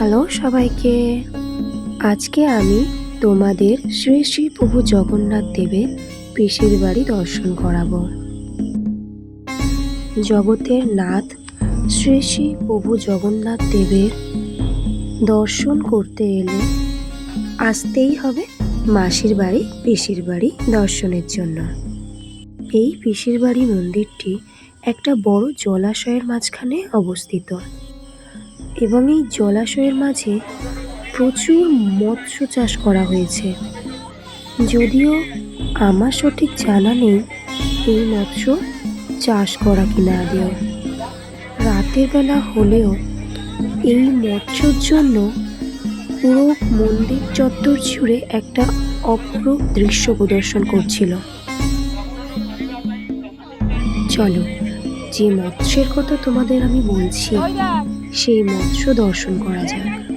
Hello সবাইকে। আজকে আমি তোমাদের শ্রী শ্রী প্রভু জগন্নাথ দেবের পিসির বাড়ি দর্শন করাবো। জগতের নাথ শ্রী শ্রী প্রভু জগন্নাথ দেবের দর্শন করতে এলে আসতেই হবে মাসির বাড়ি, পিসির বাড়ি দর্শনের জন্য। এই পিসির বাড়ি মন্দিরটি একটা বড় জলাশয়ের মাঝখানে অবস্থিত। এবং এই জলাশয়ের মাঝে প্রচুর মৎস্য চাষ করা হয়েছে। যদিও আমার সঠিক জানা নেই এই মৎস্য চাষ করা কিনা আদেও রাতের বেলা হলেও এই মৎস্যর জন্য পুরো মন্দির চত্বর জুড়ে একটা অপরূপ দৃশ্য প্রদর্শন করছিল। চলো, যে মৎস্যের কথা তোমাদের আমি বলছি সেই মৎস্য দর্শন করা যাক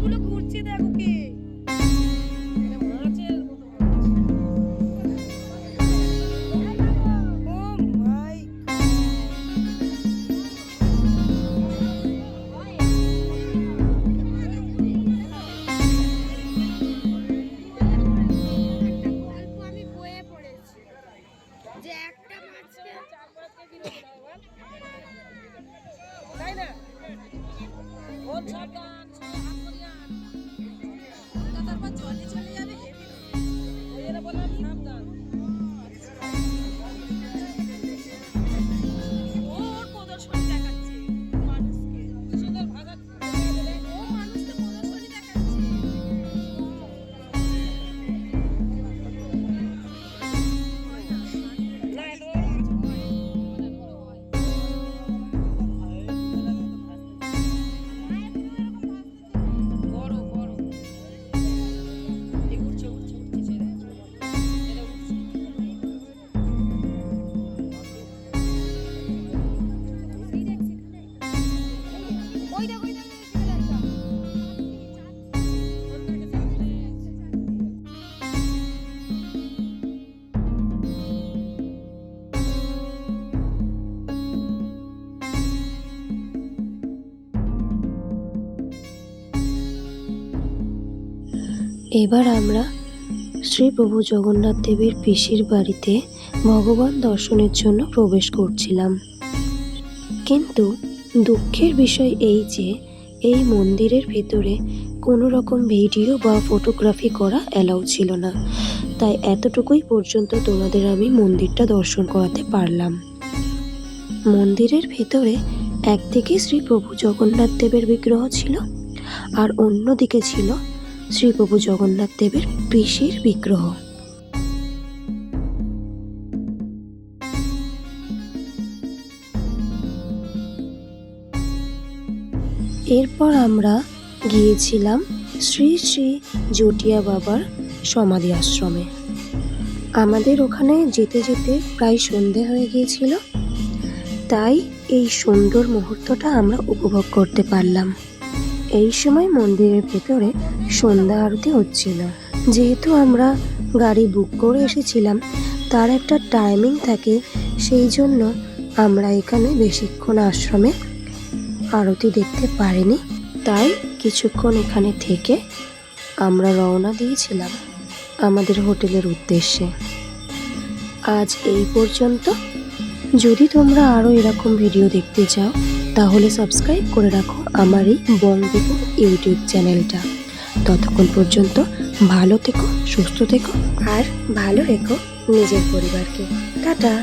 মাছগুলো ঘুরছে দেখো কে। ও মাই এবার আমরা শ্রী প্রভু জগন্নাথ দেবের পিসির বাড়িতে ভগবান দর্শনের জন্য প্রবেশ করছিলাম। কিন্তু দুঃখের বিষয় এই যে, এই মন্দিরের ভেতরে কোনো রকম ভিডিও বা ফটোগ্রাফি করা অ্যালাউ ছিল না। তাই এতটুকুই পর্যন্ত তোমাদের আমি মন্দিরটা দর্শন করাতে পারলাম। মন্দিরের ভেতরে একদিকে শ্রী প্রভু জগন্নাথ দেবের বিগ্রহ ছিল, আর অন্যদিকে ছিল শ্রী প্রভু জগন্নাথ দেবের পিসির বিগ্রহ। এরপর আমরা গিয়েছিলাম শ্রী শ্রী জটিয়া বাবার সমাধি আশ্রমে। আমাদের ওখানে যেতে যেতে প্রায় সন্ধে হয়ে গিয়েছিল, তাই এই সুন্দর মুহূর্তটা আমরা উপভোগ করতে পারলাম। এই সময় মন্দিরের ভেতরে সন্ধ্যা আরতি হচ্ছিল। যেহেতু আমরা গাড়ি বুক করে এসেছিলাম, তার একটা টাইমিং থাকে, সেই জন্য আমরা এখানে বেশিক্ষণ আশ্রমে আরতি দেখতে পারিনি। তাই কিছুক্ষণ এখানে থেকে আমরা রওনা দিয়েছিলাম আমাদের হোটেলের উদ্দেশ্যে। আজ এই পর্যন্ত। যদি তোমরা আরও এরকম ভিডিও দেখতে চাও তাহলে সাবস্ক্রাইব করে রাখো আমার এই বঙ্গদেব ইউটিউব চ্যানেলটা। ততক্ষণ পর্যন্ত ভালো থেকো, সুস্থ থেকো আর ভালো রেখো নিজের পরিবারকে। টাটা।